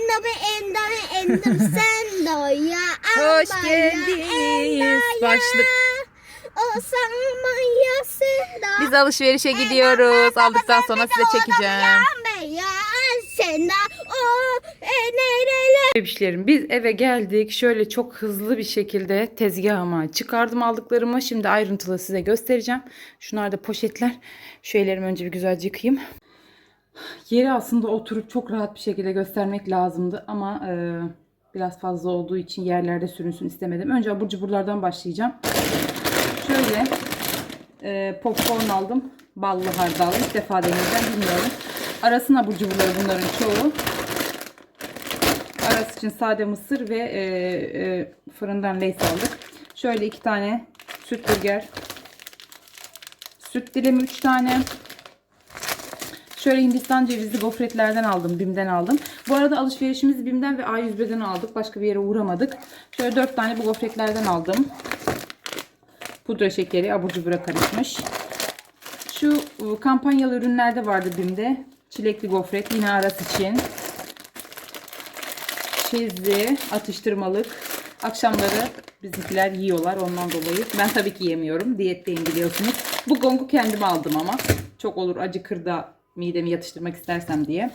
endo be endo sen doya. Hoş geldiniz. Başlık. O sanmaya sen doya. Biz alışverişe gidiyoruz. Aldıktan sonra size çekeceğim. Bebişlerim biz eve geldik. Şöyle çok hızlı bir şekilde tezgahıma çıkardım aldıklarımı. Şimdi ayrıntılı size göstereceğim. Şunlar da poşetler. Şu ellerimi önce bir güzelce yıkayayım. Yeri aslında oturup çok rahat bir şekilde göstermek lazımdı ama e, biraz fazla olduğu için yerlerde sürünsün istemedim. Önce abur cuburlardan başlayacağım. Şöyle e, popcorn aldım. Ballı hardallı. İlk defa deneyeceğim bilmiyorum. Arasına abur cuburları bunların çoğu. Arası için sade mısır ve e, e, fırından leys aldık. Şöyle iki tane süt burger. Süt dilimi üç tane. Şöyle Hindistan cevizli gofretlerden aldım. Bim'den aldım. Bu arada alışverişimizi Bim'den ve A101'den aldık. Başka bir yere uğramadık. Şöyle dört tane bu gofretlerden aldım. Pudra şekeri abur cubura karışmış. Şu e, kampanyalı ürünlerde vardı Bim'de. Çilekli gofret yine aras için. Çizdi, atıştırmalık. Akşamları bizimkiler yiyorlar ondan dolayı. Ben tabii ki yemiyorum. Diyetteyim biliyorsunuz. Bu gongu kendim aldım ama. Çok olur acıkır da midemi yatıştırmak istersem diye.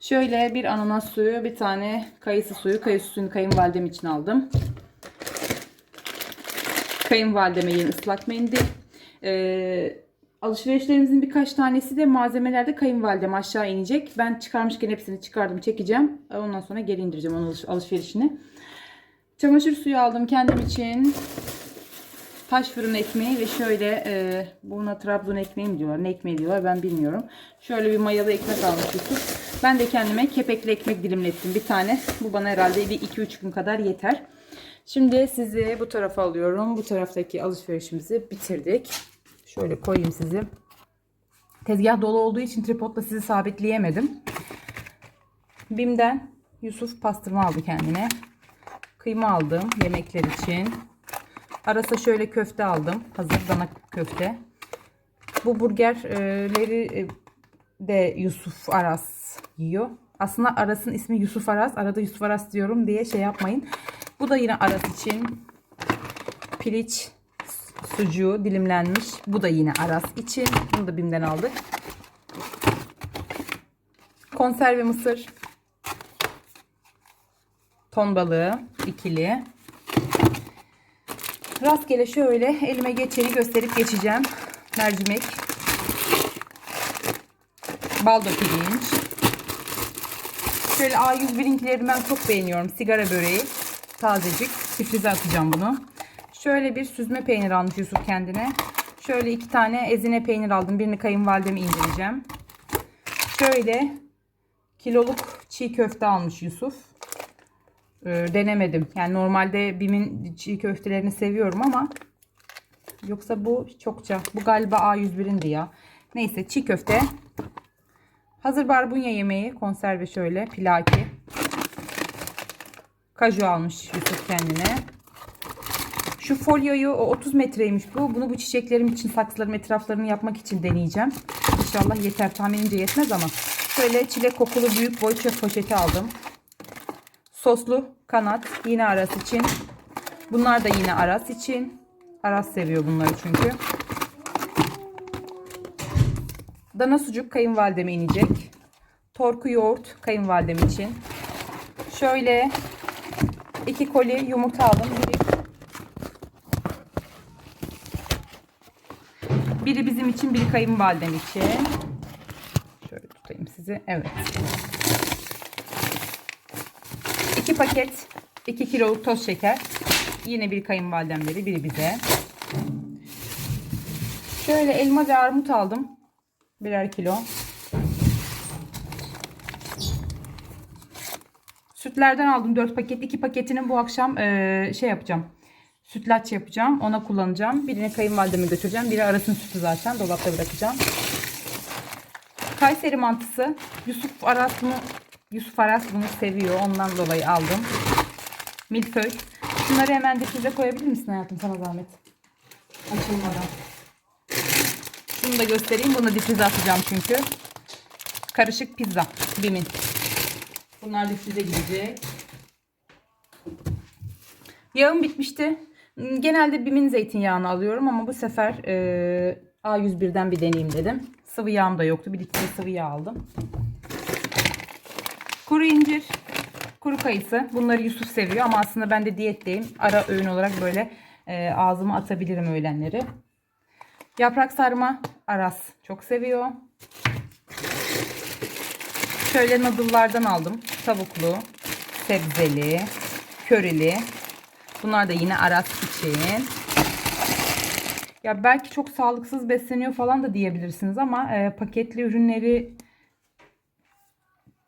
Şöyle bir ananas suyu, bir tane kayısı suyu. Kayısı suyunu kayınvalidem için aldım. Kayınvalideme yeni ıslak mendil. Ee, alışverişlerimizin birkaç tanesi de malzemelerde kayınvalidem aşağı inecek. Ben çıkarmışken hepsini çıkardım çekeceğim. Ondan sonra geri indireceğim onun alış- alışverişini. Çamaşır suyu aldım kendim için. Taş fırın ekmeği ve şöyle e, buna Trabzon ekmeği mi diyorlar? Ne ekmeği diyorlar ben bilmiyorum. Şöyle bir mayalı ekmek almış Yusuf. Ben de kendime kepekli ekmek dilimlettim bir tane. Bu bana herhalde bir 2-3 gün kadar yeter. Şimdi sizi bu tarafa alıyorum. Bu taraftaki alışverişimizi bitirdik. Şöyle koyayım sizi. Tezgah dolu olduğu için tripodla sizi sabitleyemedim. Bim'den Yusuf pastırma aldı kendine. Kıyma aldım yemekler için. Arasa şöyle köfte aldım. Hazır dana köfte. Bu burgerleri e, de Yusuf Aras yiyor. Aslında Aras'ın ismi Yusuf Aras. Arada Yusuf Aras diyorum diye şey yapmayın. Bu da yine Aras için. Piliç sucuğu dilimlenmiş. Bu da yine Aras için. Bunu da Bim'den aldık. Konserve mısır. Ton balığı ikili. Rastgele şöyle elime geçeni gösterip geçeceğim. Mercimek. Baldo pirinç. Şöyle A101'inkileri ben çok beğeniyorum. Sigara böreği. Tazecik. Difrize atacağım bunu. Şöyle bir süzme peynir almış Yusuf kendine. Şöyle iki tane ezine peynir aldım. Birini kayınvalideme indireceğim. Şöyle kiloluk çiğ köfte almış Yusuf. Ee, denemedim. Yani normalde Bim'in çiğ köftelerini seviyorum ama yoksa bu çokça. Bu galiba A101'indi ya. Neyse çiğ köfte. Hazır barbunya yemeği. Konserve şöyle. Pilaki. Kaju almış Yusuf kendine. Şu folyoyu o 30 metreymiş bu. Bunu bu çiçeklerim için saksılarım etraflarını yapmak için deneyeceğim. İnşallah yeter. Tahminince yetmez ama. Şöyle çilek kokulu büyük boy çöp poşeti aldım. Soslu kanat yine aras için. Bunlar da yine aras için. Aras seviyor bunları çünkü. Dana sucuk kayınvalideme inecek. Torku yoğurt kayınvalidem için. Şöyle iki koli yumurta aldım. Biri, biri bizim için, biri kayınvalidem için. Şöyle tutayım sizi. Evet. 2 paket 2 kiloluk toz şeker. Yine bir kayınvalidemleri biri bize. Şöyle elma ve armut aldım. Birer kilo. Sütlerden aldım 4 paket. 2 paketinin bu akşam eee, şey yapacağım. Sütlaç yapacağım. Ona kullanacağım. Birini kayınvalideme götüreceğim. Biri arasın sütü zaten. Dolapta bırakacağım. Kayseri mantısı. Yusuf Aras Yusuf Aras bunu seviyor. Ondan dolayı aldım. Milföy. Şunları hemen difrize koyabilir misin hayatım sana zahmet? Açılmadan. Şunu da göstereyim. Bunu difrize atacağım çünkü. Karışık pizza. Bim'in. Bunlar difrize gidecek. Yağım bitmişti. Genelde Bim'in zeytinyağını alıyorum ama bu sefer e, A101'den bir deneyeyim dedim. Sıvı yağım da yoktu. Bir litre sıvı yağ aldım. Kuru incir, kuru kayısı. Bunları Yusuf seviyor ama aslında ben de diyetteyim. Ara öğün olarak böyle e, ağzıma atabilirim öğlenleri. Yaprak sarma Aras çok seviyor. Şöyle noodle'lardan aldım. Tavuklu, sebzeli, körili. Bunlar da yine Aras için. Ya belki çok sağlıksız besleniyor falan da diyebilirsiniz ama e, paketli ürünleri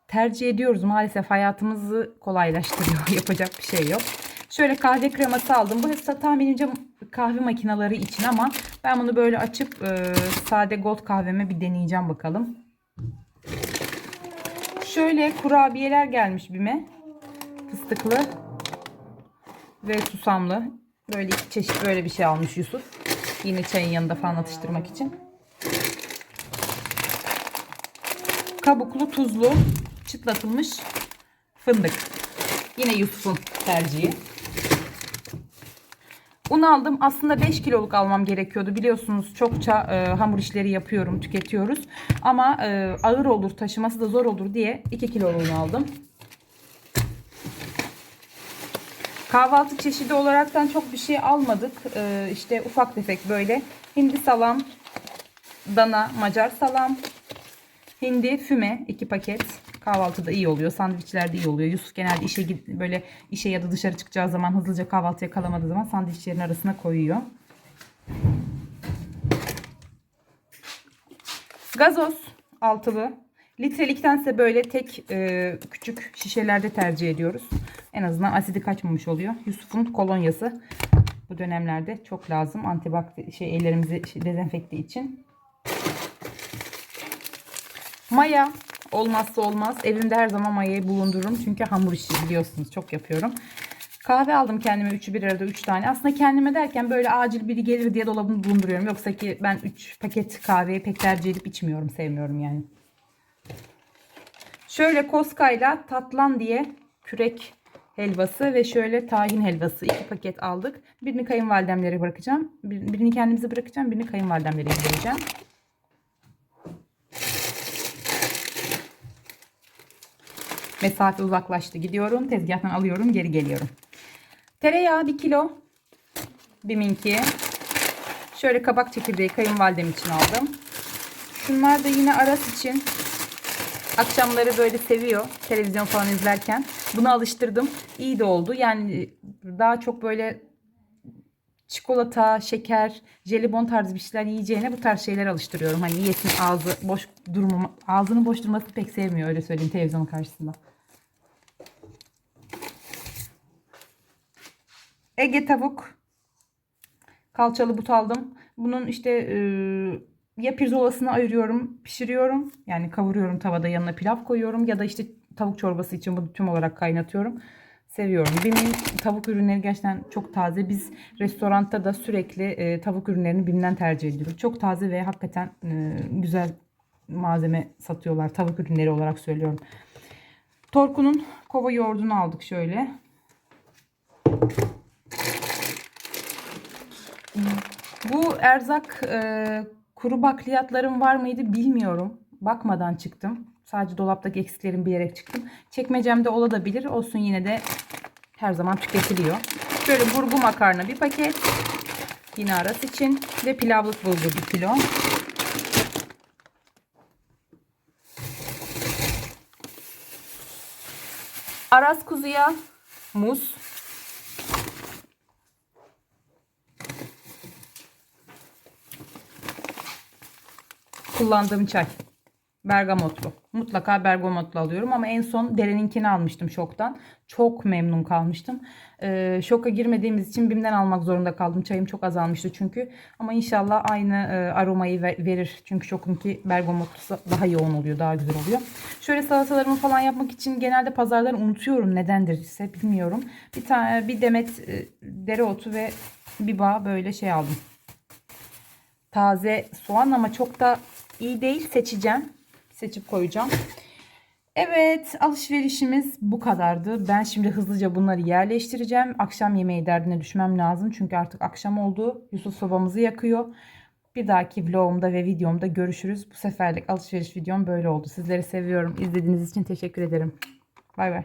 tercih ediyoruz. Maalesef hayatımızı kolaylaştırıyor. Yapacak bir şey yok. Şöyle kahve kreması aldım. Bu tahminimce kahve makineleri için ama ben bunu böyle açıp e, sade gold kahveme bir deneyeceğim bakalım. Şöyle kurabiyeler gelmiş bime. Fıstıklı ve susamlı. Böyle iki çeşit böyle bir şey almış Yusuf. Yine çayın yanında falan atıştırmak için. Kabuklu, tuzlu, çıtlatılmış fındık. Yine Yusuf'un tercihi. Un aldım. Aslında 5 kiloluk almam gerekiyordu. Biliyorsunuz çokça e, hamur işleri yapıyorum, tüketiyoruz. Ama e, ağır olur, taşıması da zor olur diye 2 kilo un aldım. Kahvaltı çeşidi olaraktan çok bir şey almadık. E, işte ufak tefek böyle hindi salam, dana macar salam, hindi füme 2 paket. Kahvaltıda iyi oluyor. Sandviçlerde iyi oluyor. Yusuf genelde işe gid- böyle işe ya da dışarı çıkacağı zaman hızlıca kahvaltıya kalamadığı zaman sandviçlerin arasına koyuyor. Gazoz altılı. Litreliktense böyle tek e, küçük şişelerde tercih ediyoruz. En azından asidi kaçmamış oluyor. Yusuf'un kolonyası bu dönemlerde çok lazım. Antibakteri şey ellerimizi şey, dezenfekte için. Maya olmazsa olmaz. Evimde her zaman mayayı bulundururum. Çünkü hamur işi biliyorsunuz çok yapıyorum. Kahve aldım kendime 3'ü bir arada 3 tane. Aslında kendime derken böyle acil biri gelir diye dolabımı bulunduruyorum. Yoksa ki ben 3 paket kahveyi pek tercih edip içmiyorum. Sevmiyorum yani. Şöyle Koska'yla tatlan diye kürek helvası ve şöyle tahin helvası iki paket aldık. Birini kayınvalidemlere bırakacağım. Bir- Birini kendimize bırakacağım. Birini kayınvalidemlere vereceğim. Mesafe uzaklaştı. Gidiyorum. Tezgahtan alıyorum. Geri geliyorum. Tereyağı 1 kilo. Biminki. Şöyle kabak çekirdeği kayınvalidem için aldım. Şunlar da yine Aras için. Akşamları böyle seviyor. Televizyon falan izlerken. Bunu alıştırdım. İyi de oldu. Yani daha çok böyle çikolata, şeker, jelibon tarzı bir şeyler yiyeceğine bu tarz şeyler alıştırıyorum. Hani yesin ağzı boş durmama, ağzının boş durmasını pek sevmiyor öyle söyleyeyim televizyonun karşısında. Ege tavuk. Kalçalı but aldım. Bunun işte e, ya pirzolasını ayırıyorum, pişiriyorum. Yani kavuruyorum tavada yanına pilav koyuyorum. Ya da işte tavuk çorbası için bunu tüm olarak kaynatıyorum. Seviyorum. Bim'in tavuk ürünleri gerçekten çok taze. Biz restoranda da sürekli e, tavuk ürünlerini Bim'den tercih ediyoruz. Çok taze ve hakikaten e, güzel malzeme satıyorlar. Tavuk ürünleri olarak söylüyorum. Torku'nun kova yoğurdunu aldık şöyle. Bu erzak e, kuru bakliyatlarım var mıydı bilmiyorum. Bakmadan çıktım. Sadece dolaptaki eksiklerimi bilerek çıktım. Çekmecemde olabilir. Olsun yine de her zaman tüketiliyor. Şöyle burgu makarna bir paket. Yine aras için. Ve pilavlık bulgur bir kilo. Aras kuzuya muz. Kullandığım çay. Bergamotlu. Mutlaka bergamotlu alıyorum ama en son dereninkini almıştım şoktan. Çok memnun kalmıştım. Ee, şoka girmediğimiz için BİM'den almak zorunda kaldım. Çayım çok azalmıştı çünkü. Ama inşallah aynı e, aromayı ver- verir. Çünkü şokunki bergamotlusu daha yoğun oluyor. Daha güzel oluyor. Şöyle salatalarımı falan yapmak için genelde pazarları unutuyorum. Nedendir ise bilmiyorum. Bir tane bir demet e, dereotu ve bir bağ böyle şey aldım taze soğan ama çok da iyi değil. Seçeceğim. Seçip koyacağım. Evet alışverişimiz bu kadardı. Ben şimdi hızlıca bunları yerleştireceğim. Akşam yemeği derdine düşmem lazım. Çünkü artık akşam oldu. Yusuf sobamızı yakıyor. Bir dahaki vlogumda ve videomda görüşürüz. Bu seferlik alışveriş videom böyle oldu. Sizleri seviyorum. İzlediğiniz için teşekkür ederim. Bay bay.